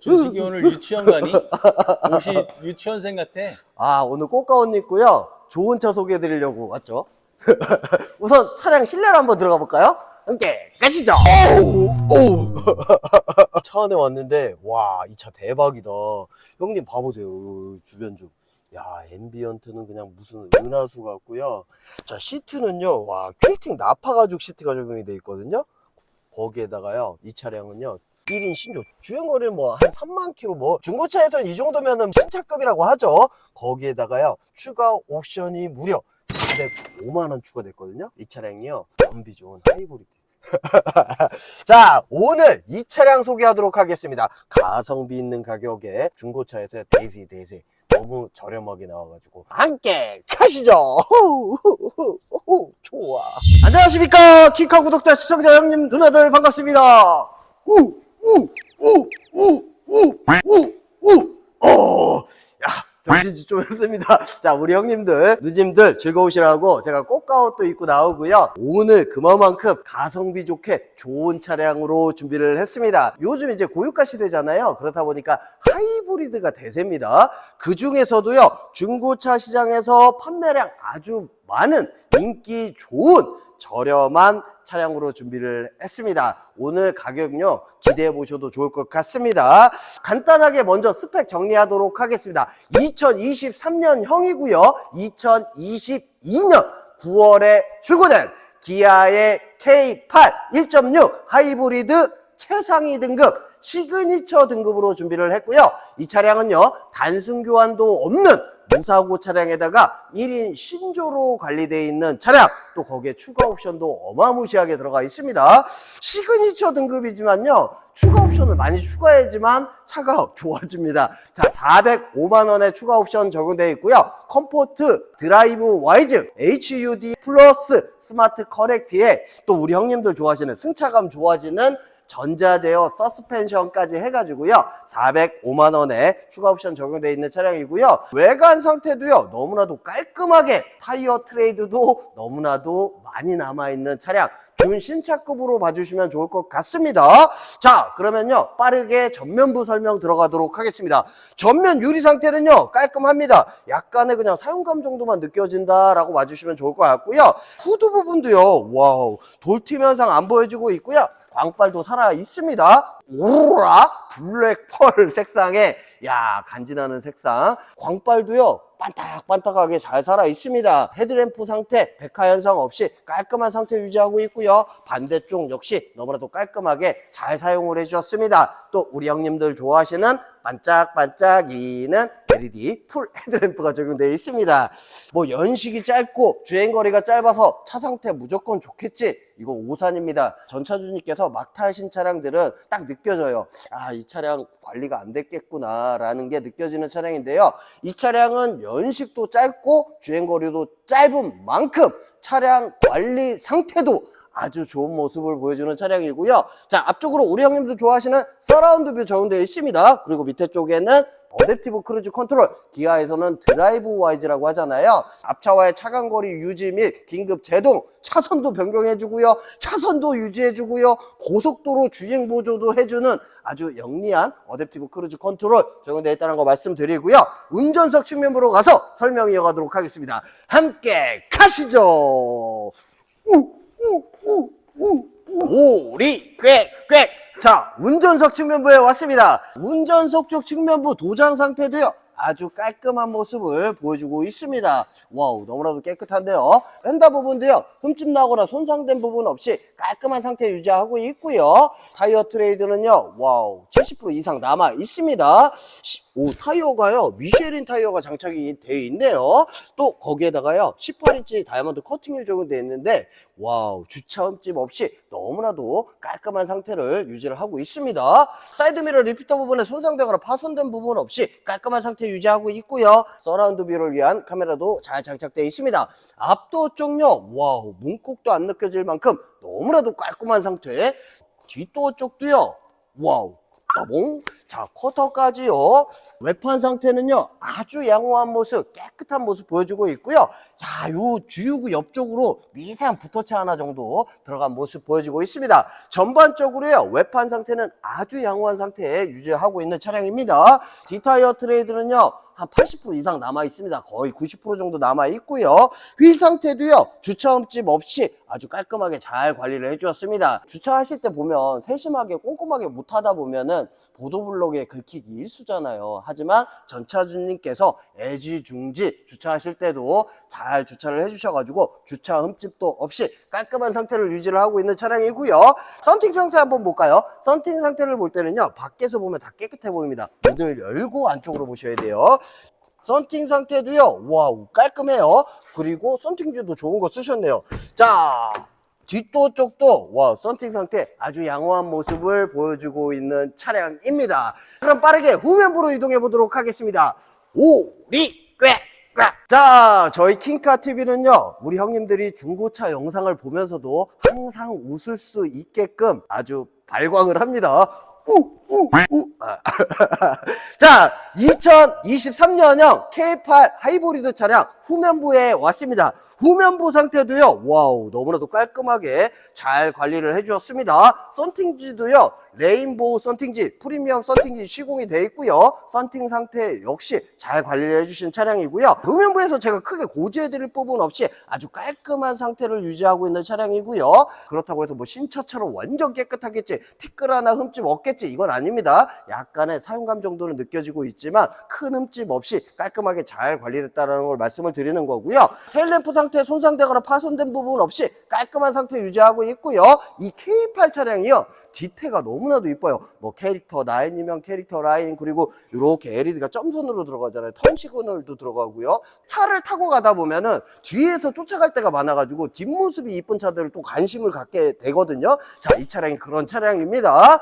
준식이 오늘 유치원 가니? 옷이 유치원생 같아. 아, 오늘 꽃가 옷 입고요. 좋은 차 소개해 드리려고 왔죠. 우선 차량 실내로 한번 들어가 볼까요? 함께 가시죠. 차 안에 왔는데, 와, 이 차 대박이다. 형님 봐 보세요. 요 주변 좀. 야, 앰비언트는 그냥 무슨 은하수 같고요. 자, 시트는요, 와, 퀼팅 나파 가죽 시트가 적용이 돼 있거든요. 거기에다가요, 이 차량은요, 1인 신조. 주행거리는 뭐한 3만 킬로 뭐 중고차에서는 이 정도면은 신차급이라고 하죠. 거기에다가요 추가 옵션이 무려 405만 원 추가됐거든요. 이 차량이요. 연비 좋은 하이브리드. 자 오늘 이 차량 소개하도록 하겠습니다. 가성비 있는 가격에 중고차에서 대세 대세 너무 저렴하게 나와가지고 함께 가시죠. 좋아. 안녕하십니까? 키카 구독자 시청자 형님 누나들 반갑습니다. 우 우우우우우우우 어, 야 병신지 좀 했습니다. 자, 우리 형님들, 누님들 즐거우시라고 제가 꽃가옷도 입고 나오고요. 오늘 그만큼 가성비 좋게 좋은 차량으로 준비를 했습니다. 요즘 이제 고유가 시대잖아요. 그렇다 보니까 하이브리드가 대세입니다. 그 중에서도요, 중고차 시장에서 판매량 아주 많은 인기 좋은 저렴한 차량으로 준비를 했습니다. 오늘 가격요 기대해 보셔도 좋을 것 같습니다. 간단하게 먼저 스펙 정리하도록 하겠습니다. 2023년형이고요. 2022년 9월에 출고된 기아의 K8 1.6 하이브리드 최상위 등급 시그니처 등급으로 준비를 했고요. 이 차량은요, 단순 교환도 없는 무사고 차량에다가 1인 신조로 관리되어 있는 차량, 또 거기에 추가 옵션도 어마무시하게 들어가 있습니다. 시그니처 등급이지만요, 추가 옵션을 많이 추가해야지만 차가 좋아집니다. 자, 405만원의 추가 옵션 적용되어 있고요. 컴포트, 드라이브 와이즈, HUD 플러스 스마트 커렉트에 또 우리 형님들 좋아하시는 승차감 좋아지는 전자 제어 서스펜션까지 해가지고요. 405만 원에 추가 옵션 적용되어 있는 차량이고요. 외관 상태도요 너무나도 깔끔하게 타이어 트레이드도 너무나도 많이 남아있는 차량. 준 신차급으로 봐주시면 좋을 것 같습니다. 자 그러면요 빠르게 전면부 설명 들어가도록 하겠습니다. 전면 유리 상태는요 깔끔합니다. 약간의 그냥 사용감 정도만 느껴진다 라고 봐주시면 좋을 것 같고요. 후드 부분도요 와우 돌팀 현상 안 보여주고 있고요 광빨도 살아 있습니다. 오로라 블랙 펄 색상에 야 간지나는 색상. 광빨도요 반딱반딱하게 잘 살아 있습니다. 헤드램프 상태 백화 현상 없이 깔끔한 상태 유지하고 있고요. 반대쪽 역시 너무나도 깔끔하게 잘 사용을 해주셨습니다. 또 우리 형님들 좋아하시는 반짝반짝이는 LED 풀 헤드램프가 적용되어 있습니다. 뭐 연식이 짧고 주행거리가 짧아서 차 상태 무조건 좋겠지. 이거 오산입니다. 전차주님께서 막 타신 차량들은 딱 느껴져요. 아, 이 차량 관리가 안 됐겠구나 라는 게 느껴지는 차량인데요. 이 차량은 연식도 짧고 주행거리도 짧은 만큼 차량 관리 상태도 아주 좋은 모습을 보여주는 차량이고요. 자, 앞쪽으로 우리 형님도 좋아하시는 서라운드 뷰 적용되어 있습니다. 그리고 밑에 쪽에는 어댑티브 크루즈 컨트롤 기아에서는 드라이브 와이즈라고 하잖아요. 앞차와의 차간거리 유지 및 긴급 제동 차선도 변경해주고요. 차선도 유지해주고요. 고속도로 주행 보조도 해주는 아주 영리한 어댑티브 크루즈 컨트롤 적용되어 있다는 거 말씀드리고요. 운전석 측면으로 가서 설명 이어가도록 하겠습니다. 함께 가시죠. 우 우 우 우 오리 꽥꽥 자 운전석 측면부에 왔습니다. 운전석 쪽 측면부 도장 상태도요 아주 깔끔한 모습을 보여주고 있습니다. 와우 너무나도 깨끗한데요. 휀다 부분도요 흠집 나거나 손상된 부분 없이 깔끔한 상태 유지하고 있고요. 타이어 트레이드는요 와우 70% 이상 남아 있습니다. 시- 오 타이어가요. 미쉐린 타이어가 장착이 되어 있네요. 또 거기에다가요 18인치 다이아몬드 커팅이 적용되어 있는데 와우 주차 흠집 없이 너무나도 깔끔한 상태를 유지를 하고 있습니다. 사이드미러 리피터 부분에 손상되거나 파손된 부분 없이 깔끔한 상태 유지하고 있고요. 서라운드 뷰를 위한 카메라도 잘 장착되어 있습니다. 앞도 쪽요. 와우 문콕도 안 느껴질 만큼 너무나도 깔끔한 상태. 뒷도 쪽도요. 와우 따봉. 자, 쿼터까지요. 외판 상태는요, 아주 양호한 모습, 깨끗한 모습 보여주고 있고요. 자, 요 주유구 옆쪽으로 미세한 붓터치 하나 정도 들어간 모습 보여주고 있습니다. 전반적으로요, 외판 상태는 아주 양호한 상태에 유지하고 있는 차량입니다. 디타이어 트레이드는요, 한 80% 이상 남아 있습니다. 거의 90% 정도 남아 있고요. 휠 상태도요. 주차 흠집 없이 아주 깔끔하게 잘 관리를 해주었습니다. 주차하실 때 보면 세심하게 꼼꼼하게 못하다 보면은 보도블록에 긁히기 일수잖아요. 하지만 전차주님께서 애지중지 주차하실 때도 잘 주차를 해주셔가지고 주차 흠집도 없이 깔끔한 상태를 유지를 하고 있는 차량이고요. 썬팅 상태 한번 볼까요? 썬팅 상태를 볼 때는요. 밖에서 보면 다 깨끗해 보입니다. 문을 열고 안쪽으로 보셔야 돼요. 썬팅 상태도요. 와우 깔끔해요. 그리고 썬팅주도 좋은 거 쓰셨네요. 자 뒷도 쪽도 와 썬팅 상태 아주 양호한 모습을 보여주고 있는 차량입니다. 그럼 빠르게 후면부로 이동해 보도록 하겠습니다. 오리 꾀 자, 저희 킹카 TV는요, 우리 형님들이 중고차 영상을 보면서도 항상 웃을 수 있게끔 아주 발광을 합니다. 우, 우, 우. 아. 자, 2023년형 K8 하이브리드 차량 후면부에 왔습니다. 후면부 상태도요, 와우, 너무나도 깔끔하게 잘 관리를 해주었습니다. 썬팅지도요, 레인보우 썬팅지, 프리미엄 썬팅지 시공이 되어 있고요. 썬팅 상태 역시 잘 관리를 해주신 차량이고요. 후면부에서 제가 크게 고지해드릴 부분 없이 아주 깔끔한 상태를 유지하고 있는 차량이고요. 그렇다고 해서 뭐 신차처럼 완전 깨끗하겠지, 티끌 하나 흠집 없겠지, 이건 아 닙니다. 약간의 사용감 정도는 느껴지고 있지만 큰 흠집 없이 깔끔하게 잘 관리됐다는 걸 말씀을 드리는 거고요. 테일램프 상태 손상되거나 파손된 부분 없이 깔끔한 상태 유지하고 있고요. 이 K8 차량이요. 디테가 너무나도 이뻐요. 뭐 캐릭터 라인이면 캐릭터 라인 그리고 이렇게 LED가 점선으로 들어가잖아요. 턴 시그널도 들어가고요. 차를 타고 가다 보면은 뒤에서 쫓아갈 때가 많아가지고 뒷모습이 이쁜 차들을 또 관심을 갖게 되거든요. 자, 이 차량이 그런 차량입니다.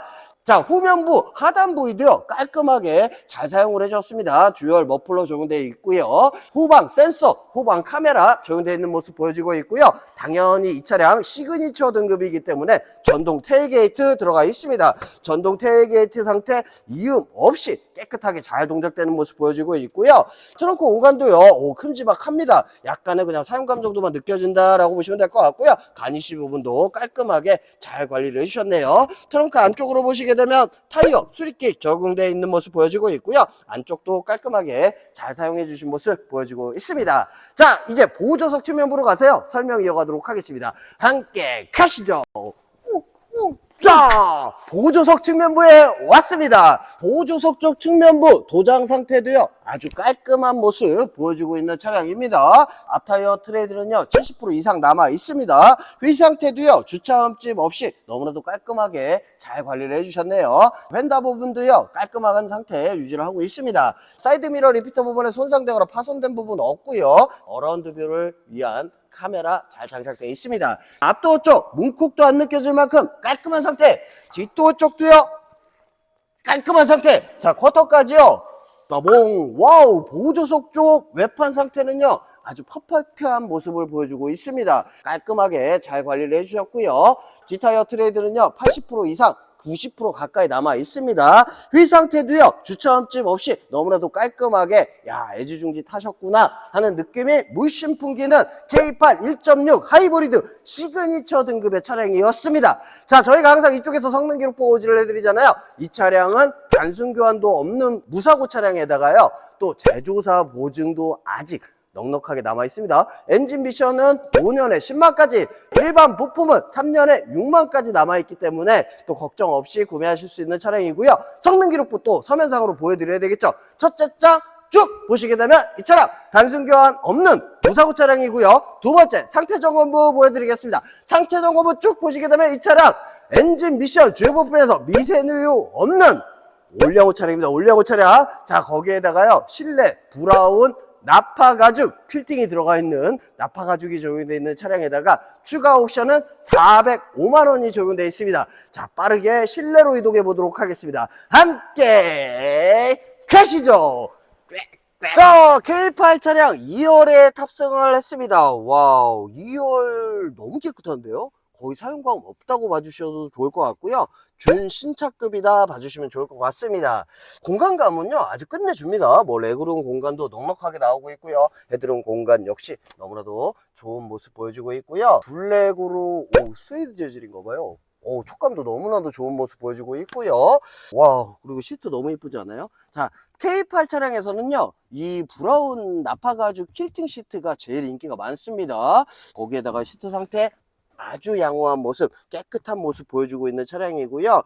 자, 후면부, 하단부이도요, 깔끔하게 잘 사용을 해줬습니다. 듀얼 머플러 적용되어 있고요. 후방 센서, 후방 카메라 적용되어 있는 모습 보여지고 있고요. 당연히 이 차량 시그니처 등급이기 때문에 전동 테일게이트 들어가 있습니다. 전동 테일게이트 상태 이음 없이 깨끗하게 잘 동작되는 모습 보여지고 있고요. 트렁크 공간도요, 오, 큼지막합니다. 약간의 그냥 사용감 정도만 느껴진다라고 보시면 될 것 같고요. 가니쉬 부분도 깔끔하게 잘 관리를 해주셨네요. 트렁크 안쪽으로 보시게 되면 타이어 수리킥 적용되어 있는 모습 보여지고 있고요. 안쪽도 깔끔하게 잘 사용해 주신 모습 보여지고 있습니다. 자, 이제 보조석 측면부로 가세요. 설명 이어가도록 하겠습니다. 함께 가시죠. 우, 우. 자, 보조석 측면부에 왔습니다. 보조석 쪽 측면부 도장 상태도요, 아주 깔끔한 모습 보여주고 있는 차량입니다. 앞타이어 트레이드는요, 70% 이상 남아 있습니다. 휠 상태도요, 주차 흠집 없이 너무나도 깔끔하게 잘 관리를 해주셨네요. 휀다 부분도요, 깔끔한 상태 유지를 하고 있습니다. 사이드미러 리피터 부분에 손상되거나 파손된 부분 없고요. 어라운드 뷰를 위한 카메라 잘 장착되어 있습니다. 앞도어 쪽 문콕도 안 느껴질 만큼 깔끔한 상태. 뒷도어 쪽도요. 깔끔한 상태. 자 쿼터까지요. 따봉 와우 보조석 쪽 외판 상태는요. 아주 퍼펙트한 모습을 보여주고 있습니다. 깔끔하게 잘 관리를 해주셨고요. 디타이어 트레이드는요. 80% 이상 90% 가까이 남아 있습니다. 휠 상태도요, 주차 흠집 없이 너무나도 깔끔하게, 야, 애지중지 타셨구나 하는 느낌이 물씬 풍기는 K8 1.6 하이브리드 시그니처 등급의 차량이었습니다. 자, 저희가 항상 이쪽에서 성능 기록 보고지를 해드리잖아요. 이 차량은 단순 교환도 없는 무사고 차량에다가요, 또 제조사 보증도 아직 넉넉하게 남아 있습니다. 엔진 미션은 5년에 10만까지, 일반 부품은 3년에 6만까지 남아 있기 때문에 또 걱정 없이 구매하실 수 있는 차량이고요. 성능 기록부 또 서면상으로 보여드려야 되겠죠. 첫째 장 쭉 보시게 되면 이 차량 단순 교환 없는 무사고 차량이고요. 두 번째 상태 점검부 보여드리겠습니다. 상태 점검부 쭉 보시게 되면 이 차량 엔진 미션 주요 부품에서 미세누유 없는 올량호 차량입니다. 올량호 차량. 자, 거기에다가요, 실내 브라운 나파 가죽 필팅이 들어가 있는 나파 가죽이 적용되어 있는 차량에다가 추가 옵션은 405만 원이 적용되어 있습니다. 자, 빠르게 실내로 이동해 보도록 하겠습니다. 함께 가시죠. 자, K8 차량 2열에 탑승을 했습니다. 와우, 2열 너무 깨끗한데요? 거의 사용감 없다고 봐주셔도 좋을 것 같고요. 준 신차급이다 봐주시면 좋을 것 같습니다. 공간감은요 아주 끝내줍니다. 뭐 레그룸 공간도 넉넉하게 나오고 있고요. 헤드룸 공간 역시 너무나도 좋은 모습 보여주고 있고요. 블랙으로 오, 스웨이드 재질인가 봐요. 오, 촉감도 너무나도 좋은 모습 보여주고 있고요. 와, 그리고 시트 너무 이쁘지 않아요? 자, K8 차량에서는요, 이 브라운 나파 가죽 퀼팅 시트가 제일 인기가 많습니다. 거기에다가 시트 상태 아주 양호한 모습, 깨끗한 모습 보여주고 있는 차량이고요.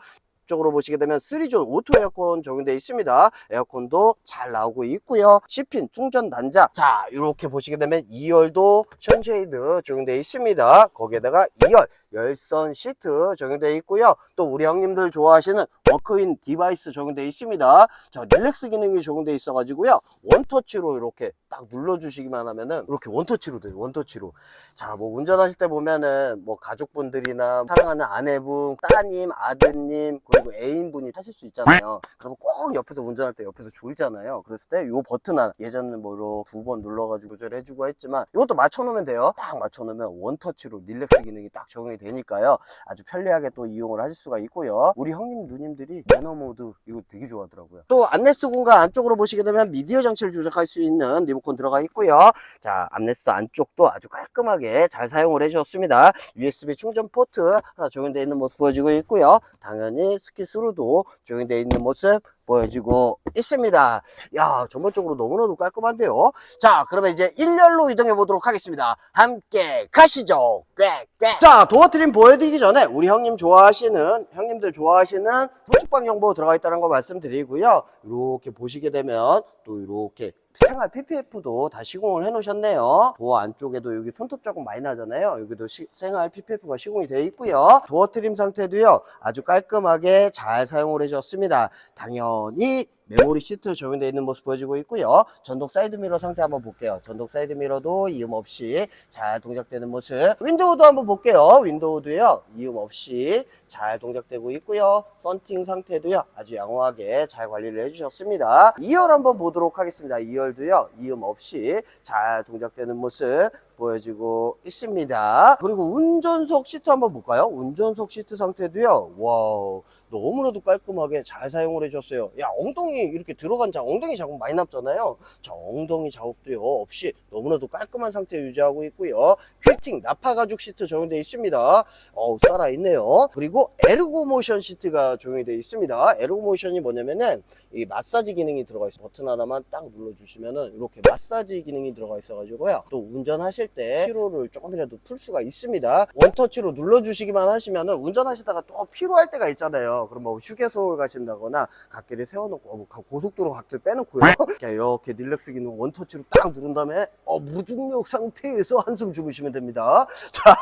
쪽으로 보시게 되면 3존 오토 에어컨 적용되어 있습니다. 에어컨도 잘 나오고 있고요. C핀 충전 단자. 자, 이렇게 보시게 되면 2열도 션쉐이드 적용되어 있습니다. 거기에다가 2열 열선 시트 적용되어 있고요. 또 우리 형님들 좋아하시는 워크인 디바이스 적용되어 있습니다. 자, 릴렉스 기능이 적용되어 있어 가지고요. 원터치로 이렇게 딱 눌러 주시기만 하면은 이렇게 원터치로 돼요. 원터치로. 자, 뭐 운전하실 때 보면은 뭐 가족분들이나 사랑하는 아내분, 따님, 아드님, 그리고 애인분이 타실 수 있잖아요. 그러면 꼭 옆에서 운전할 때 옆에서 졸잖아요. 그랬을 때 요 버튼 하나, 예전에는 뭐 이렇게 두번 눌러가지고 조절해주고 했지만 이것도 맞춰놓으면 돼요. 딱 맞춰놓으면 원터치로 릴렉스 기능이 딱 적용이 되니까요. 아주 편리하게 또 이용을 하실 수가 있고요. 우리 형님, 누님들이 매너 모드 이거 되게 좋아하더라고요. 또 안내스 공간 안쪽으로 보시게 되면 미디어 장치를 조작할 수 있는 리모컨 들어가 있고요. 자, 안내스 안쪽도 아주 깔끔하게 잘 사용을 해주셨습니다. USB 충전 포트 하나 적용되어 있는 모습 보여주고 있고요. 당연히 스키스루도 적용되어 있는 모습 보여주고 있습니다. 야, 전반적으로 너무나도 깔끔한데요. 자, 그러면 이제 1열로 이동해 보도록 하겠습니다. 함께 가시죠. 꽥꽥. 자, 도어 트림 보여드리기 전에 우리 형님 좋아하시는, 형님들 좋아하시는 후축방 정보 들어가 있다는 거 말씀드리고요. 이렇게 보시게 되면 또 이렇게 생활 PPF도 다 시공을 해 놓으셨네요. 도어 안쪽에도 여기 손톱 자국 많이 나잖아요. 여기도 시- 생활 PPF가 시공이 되어 있고요. 도어 트림 상태도요. 아주 깔끔하게 잘 사용을 해줬습니다. 당연히 메모리 시트 적용되어 있는 모습 보여주고 있고요. 전동 사이드 미러 상태 한번 볼게요. 전동 사이드 미러도 이음 없이 잘 동작되는 모습. 윈도우도 한번 볼게요. 윈도우도요. 이음 없이 잘 동작되고 있고요. 썬팅 상태도요. 아주 양호하게 잘 관리를 해주셨습니다. 2열 한번 보도록 하겠습니다. 2열도요. 이음 없이 잘 동작되는 모습 보여주고 있습니다. 그리고 운전석 시트 한번 볼까요? 운전석 시트 상태도요. 와우. 너무나도 깔끔하게 잘 사용을 해줬어요. 야, 엉덩이 이렇게 들어간 자, 엉덩이 자국 많이 남잖아요. 저 엉덩이 자국도요, 없이 너무나도 깔끔한 상태 유지하고 있고요. 퀼팅, 나파 가죽 시트 적용되어 있습니다. 어우, 살아 있네요. 그리고 에르고 모션 시트가 적용되어 있습니다. 에르고 모션이 뭐냐면은 이 마사지 기능이 들어가 있어요. 버튼 하나만 딱 눌러주시면은 이렇게 마사지 기능이 들어가 있어가지고요. 또 운전하실 때 피로를 조금이라도 풀 수가 있습니다. 원터치로 눌러주시기만 하시면은 운전하시다가 또 피로할 때가 있잖아요. 그럼 뭐 휴게소를 가신다거나 갓길에 세워놓고 어, 뭐 고속도로 갓길 빼놓고요. 그냥 이렇게 릴렉스 기능 원터치로 딱 누른 다음에 어, 무중력 상태에서 한숨 주무시면 됩니다. 자,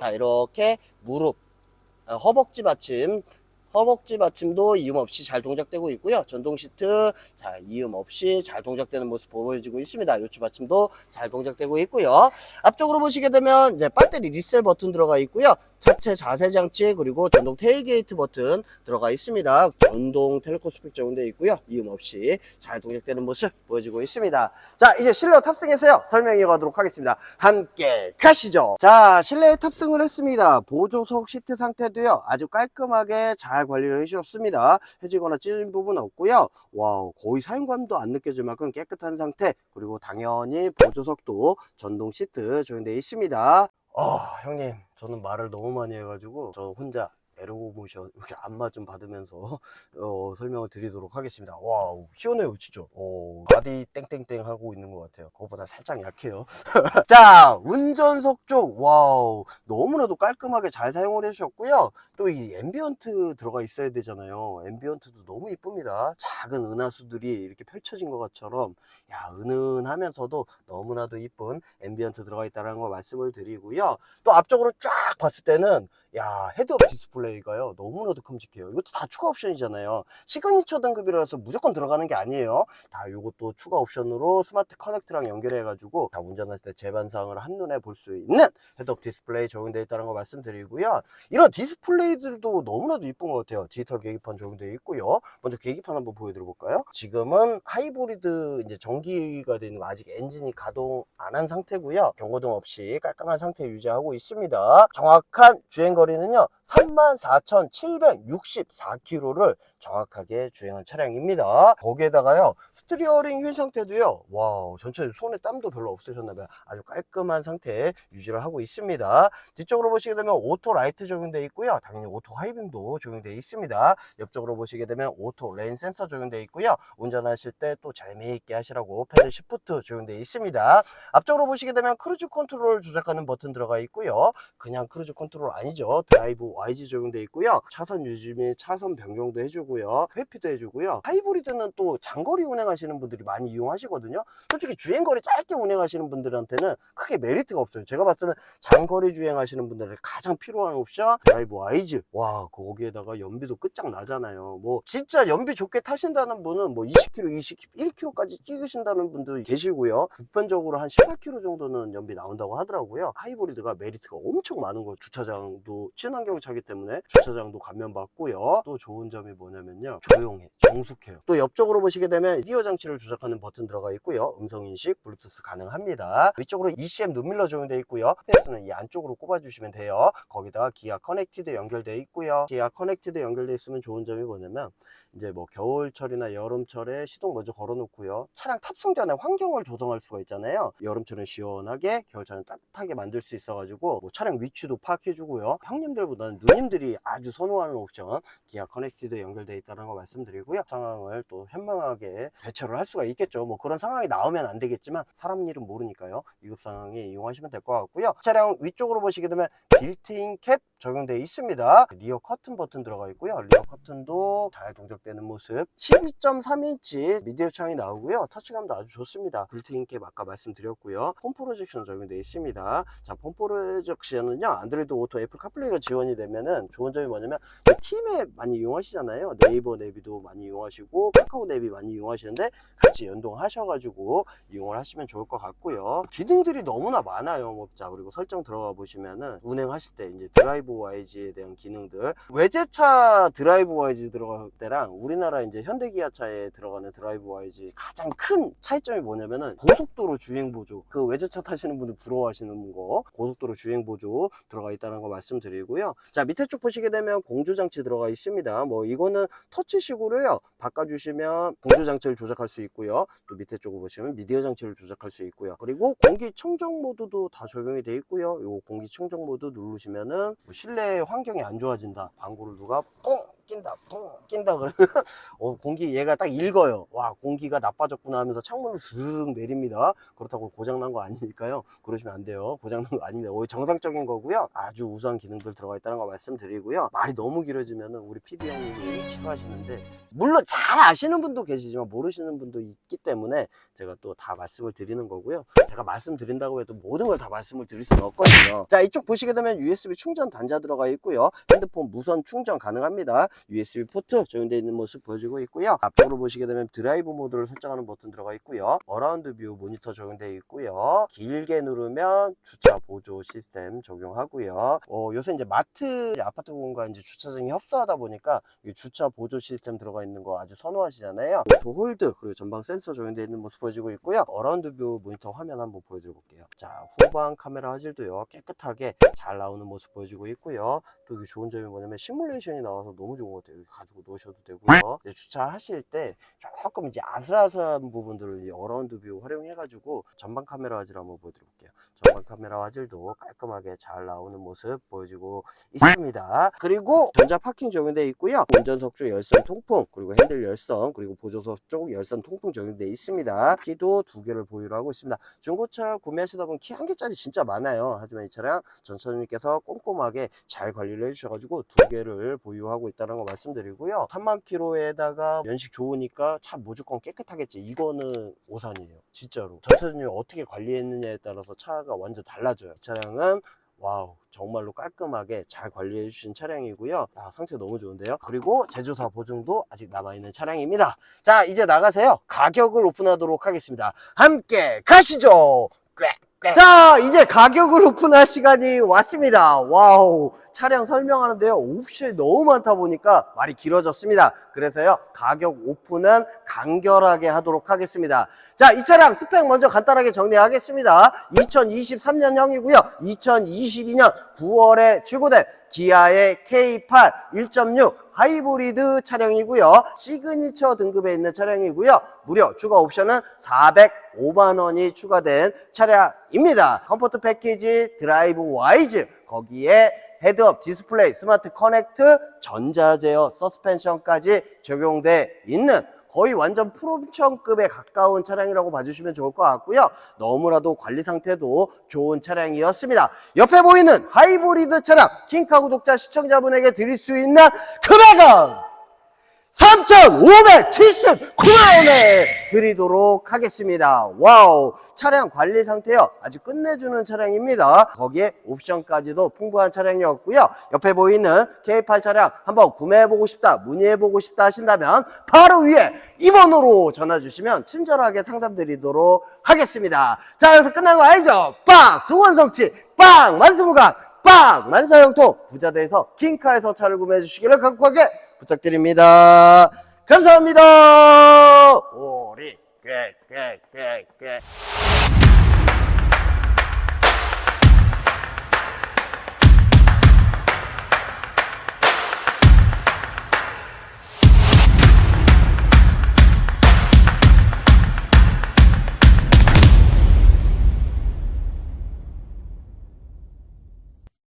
자 이렇게 무릎, 어, 허벅지 받침 허벅지 받침도 이음 없이 잘 동작되고 있고요. 전동 시트 자 이음 없이 잘 동작되는 모습 보여지고 있습니다. 요추 받침도 잘 동작되고 있고요. 앞쪽으로 보시게 되면 이제 배터리 리셀 버튼 들어가 있고요. 차체 자세 장치 그리고 전동 테일게이트 버튼 들어가 있습니다. 전동 텔레코스픽 적용되어 있고요. 이음 없이 잘 동작되는 모습 보여지고 있습니다. 자 이제 실내 탑승해서요 설명해 가도록 하겠습니다. 함께 가시죠. 자 실내에 탑승을 했습니다. 보조석 시트 상태도요 아주 깔끔하게 잘 관리를 해주셨습니다. 해지거나 찢은 부분 없고요. 와우 거의 사용감도 안 느껴질 만큼 깨끗한 상태 그리고 당연히 보조석도 전동 시트 적용되어 있습니다. 어 형님 저는 말을 너무 많이 해가지고 저 혼자 에로고 모션 이렇게 안마 좀 받으면서 어, 설명을 드리도록 하겠습니다. 와우 시원해요 진짜. 어, 바디 땡땡땡 하고 있는 것 같아요. 그것보다 살짝 약해요. 자 운전석 쪽 와우 너무나도 깔끔하게 잘 사용을 해주셨고요. 또 이 앰비언트 들어가 있어야 되잖아요. 앰비언트도 너무 이쁩니다. 작은 은하수들이 이렇게 펼쳐진 것처럼 야 은은하면서도 너무나도 이쁜 앰비언트 들어가 있다는 걸 말씀을 드리고요. 또 앞쪽으로 쫙 봤을 때는 야 헤드업 디스플레이 디스플레이가요. 너무나도 큼직해요. 이것도 다 추가 옵션이잖아요. 시그니처 등급이라서 무조건 들어가는 게 아니에요. 다 이것도 추가 옵션으로 스마트 커넥트랑 연결해 가지고 다 운전할 때 제반상을 한눈에 볼 수 있는 헤드업 디스플레이 적용되어 있다는 거 말씀드리고요. 이런 디스플레이들도 너무나도 이쁜 것 같아요. 디지털 계기판 적용되어 있고요. 먼저 계기판 한번 보여드려 볼까요? 지금은 하이브리드 이제 전기가 되는 거 아직 엔진이 가동 안 한 상태고요. 경고등 없이 깔끔한 상태 유지하고 있습니다. 정확한 주행거리 는요 34,764km를 정확하게 주행한 차량입니다. 거기에다가요 스티어링 휠 상태도요 와우 전체 손에 땀도 별로 없으셨나봐요. 아주 깔끔한 상태 유지를 하고 있습니다. 뒤쪽으로 보시게 되면 오토 라이트 적용되어 있고요. 당연히 오토 하이빔도 적용되어 있습니다. 옆쪽으로 보시게 되면 오토 레인 센서 적용되어 있고요. 운전하실 때 또 재미있게 하시라고 패드 시프트 적용되어 있습니다. 앞쪽으로 보시게 되면 크루즈 컨트롤 조작하는 버튼 들어가 있고요. 그냥 크루즈 컨트롤 아니죠 드라이브 YG 적용되어 있고요. 차선 유지 및 차선 변경도 해주고요. 회피도 해주고요. 하이브리드는 또 장거리 운행하시는 분들이 많이 이용하시거든요. 솔직히 주행거리 짧게 운행하시는 분들한테는 크게 메리트가 없어요. 제가 봤을 때는 장거리 주행하시는 분들에게 가장 필요한 옵션 드라이브 와이즈 와 거기에다가 연비도 끝장나잖아요. 뭐 진짜 연비 좋게 타신다는 분은 뭐 20km 21km까지 찍으신다는 분도 계시고요. 보편적으로 한 18km 정도는 연비 나온다고 하더라고요. 하이브리드가 메리트가 엄청 많은 거예요 주차장도 친환경 차기 때문에 주차장도 감면받고요. 또 좋은 점이 뭐냐면요. 조용해 정숙해요. 또 옆쪽으로 보시게 되면 미디어 장치를 조작하는 버튼 들어가 있고요. 음성 인식 블루투스 가능합니다. 위쪽으로 ECM 눈밀러 적용되어 있고요. 패스는 이 안쪽으로 꼽아주시면 돼요. 거기다가 기아 커넥티드 연결되어 있고요. 기아 커넥티드 연결되어 있으면 좋은 점이 뭐냐면 이제 뭐 겨울철이나 여름철에 시동 먼저 걸어놓고요. 차량 탑승 전에 환경을 조정할 수가 있잖아요. 여름철은 시원하게, 겨울철은 따뜻하게 만들 수 있어가지고 뭐 차량 위치도 파악해주고요. 형님들보다는 누님들이 아주 선호하는 옵션 기아 커넥티드 연결되어 있다는 거 말씀드리고요. 상황을 또 현명하게 대처를 할 수가 있겠죠. 뭐 그런 상황이 나오면 안 되겠지만 사람 일은 모르니까요. 위급 상황에 이용하시면 될 것 같고요. 차량 위쪽으로 보시게 되면 빌트인 캡 적용되어 있습니다. 리어 커튼 버튼 들어가 있고요. 리어 커튼도 잘 동작되는 모습. 12.3인치 미디어 창이 나오고요. 터치감도 아주 좋습니다. 빌트인 캡 아까 말씀드렸고요. 홈 프로젝션 적용되어 있습니다. 자, 홈 프로젝션은요. 안드로이드 오토 애플 카플레이가 지원이 되면은 좋은 점이 뭐냐면 팀에 많이 이용하시잖아요. 네이버 내비도 많이 이용하시고 카카오 내비 많이 이용하시는데 같이 연동하셔가지고 이용을 하시면 좋을 것 같고요. 기능들이 너무나 많아요. 뭐, 자, 그리고 설정 들어가 보시면은 운행하실 때 이제 드라이브 YG에 대한 기능들 외제차 드라이브 YG 들어갈 때랑 우리나라 이제 현대기아차에 들어가는 드라이브 YG 가장 큰 차이점이 뭐냐면은 고속도로 주행 보조 그 외제차 타시는 분들 부러워하시는 거 고속도로 주행 보조 들어가 있다는 거 말씀드리고요. 자 밑에 쪽 보시게 되면 공조 장치 들어가 있습니다. 뭐 이거는 터치식으로요. 바꿔주시면 공조 장치를 조작할 수 있고요. 또 밑에 쪽을 보시면 미디어 장치를 조작할 수 있고요. 그리고 공기 청정 모드도 다 적용이 되어 있고요. 요 공기 청정 모드 누르시면은 뭐 실내 환경이 안 좋아진다. 광고를 누가 뻥 낀다, 뻥 낀다 그러면 어, 공기 얘가 딱 읽어요. 와 공기가 나빠졌구나 하면서 창문을 슥 내립니다. 그렇다고 고장난 거 아니니까요. 그러시면 안 돼요. 고장난 거 아닙니다. 오히려 정상적인 거고요. 아주 우수한 기능들 들어가 있다는 거 말씀드리고요. 말이 너무 길어지면 우리 PD 형님이 싫어하시는데 물론 잘 아시는 분도 계시지만 모르시는 분도 있기 때문에 제가 또 다 말씀을 드리는 거고요. 제가 말씀드린다고 해도 모든 걸 다 말씀을 드릴 수는 없거든요. 자 이쪽 보시게 되면 USB 충전 단자 들어가 있고요. 핸드폰 무선 충전 가능합니다. USB 포트 적용되어 있는 모습 보여주고 있고요. 앞쪽으로 보시게 되면 드라이브 모드를 설정하는 버튼 들어가 있고요. 어라운드 뷰 모니터 적용되어 있고요. 길게 누르면 주차 보조 시스템 적용하고요. 어, 요새 이제 마트 아파트 공간 이제 주차장이 협소하다 보니까 이 주차 보조 시스템 들어가 있는 거 아주 선호하시잖아요. 도 홀드 그리고 전방 센서 적용되어 있는 모습 보여주고 있고요. 어라운드 뷰 모니터 화면 한번 보여드려 볼게요. 자 후방 카메라 화질도요 깨끗하게 잘 나오는 모습 보여주고 있고요. 또 좋은 점이 뭐냐면 시뮬레이션이 나와서 너무 좋은 것 같아요. 여기 가지고 놓으셔도 되고요. 이제 주차하실 때 조금 이제 아슬아슬한 부분들을 이 어라운드 뷰 활용해가지고 전방 카메라 화질 한번 보여드릴게요. 전방 카메라 화질도 깔끔하게 잘 나오는 모습 보여주고 있습니다. 그리고 전자 파킹 적용되어 있고요. 운전석 쪽 열선 통풍, 그리고 핸들 열선, 그리고 보조석 쪽 열선 통풍 적용되어 있습니다. 키도 두 개를 보유를 하고 있습니다. 중고차 구매하시다 보면 키 한 개짜리 진짜 많아요. 하지만 이 차량 전차주님께서 꼼꼼하게 잘 관리를 해주셔가지고 두 개를 보유하고 있다는 거 말씀드리고요. 3만 킬로에다가 연식 좋으니까 차 무조건 깨끗하겠지. 이거는 오산이에요. 진짜로. 전차주님이 어떻게 관리했느냐에 따라서 차가 완전 달라져요. 이 차량은 와우 정말로 깔끔하게 잘 관리해 주신 차량이고요 아, 상태 너무 좋은데요 그리고 제조사 보증도 아직 남아있는 차량입니다 자 이제 나가세요 가격을 오픈하도록 하겠습니다 함께 가시죠 자 이제 가격을 오픈할 시간이 왔습니다 와우 차량 설명하는데요 옵션이 너무 많다 보니까 말이 길어졌습니다 그래서요 가격 오픈은 간결하게 하도록 하겠습니다 자 이 차량 스펙 먼저 간단하게 정리하겠습니다 2023년형이고요 2022년 9월에 출고된 기아의 K8 1.6 하이브리드 차량이고요. 시그니처 등급에 있는 차량이고요. 무려 추가 옵션은 405만 원이 추가된 차량입니다. 컴포트 패키지, 드라이브 와이즈, 거기에 헤드업 디스플레이, 스마트 커넥트, 전자제어 서스펜션까지 적용돼 있는 거의 완전 프로옵션급에 가까운 차량이라고 봐주시면 좋을 것 같고요. 너무나도 관리 상태도 좋은 차량이었습니다. 옆에 보이는 하이브리드 차량 킹카 구독자 시청자분에게 드릴 수 있는 금액은 3,579만원에 드리도록 하겠습니다. 와우. 차량 관리 상태요. 아주 끝내주는 차량입니다. 거기에 옵션까지도 풍부한 차량이었고요. 옆에 보이는 K8 차량 한번 구매해보고 싶다, 문의해보고 싶다 하신다면 바로 위에 2번으로 전화주시면 친절하게 상담드리도록 하겠습니다. 자, 여기서 끝난 거 알죠? 빵! 수원성치! 빵! 만수무강! 빵! 만사형통! 부자대에서 킹카에서 차를 구매해 주시기를 간곡하게 부탁드립니다. 감사합니다. 오리, 꽤, 꽤, 꽤, 꽤.